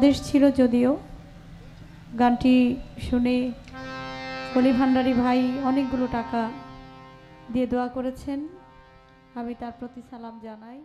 আদেশ ছিল যদিও। গানটি শুনে কলি ভান্ডারী ভাই অনেকগুলো টাকা দিয়ে দোয়া করেছেন। আমি তার প্রতি সালাম জানাই।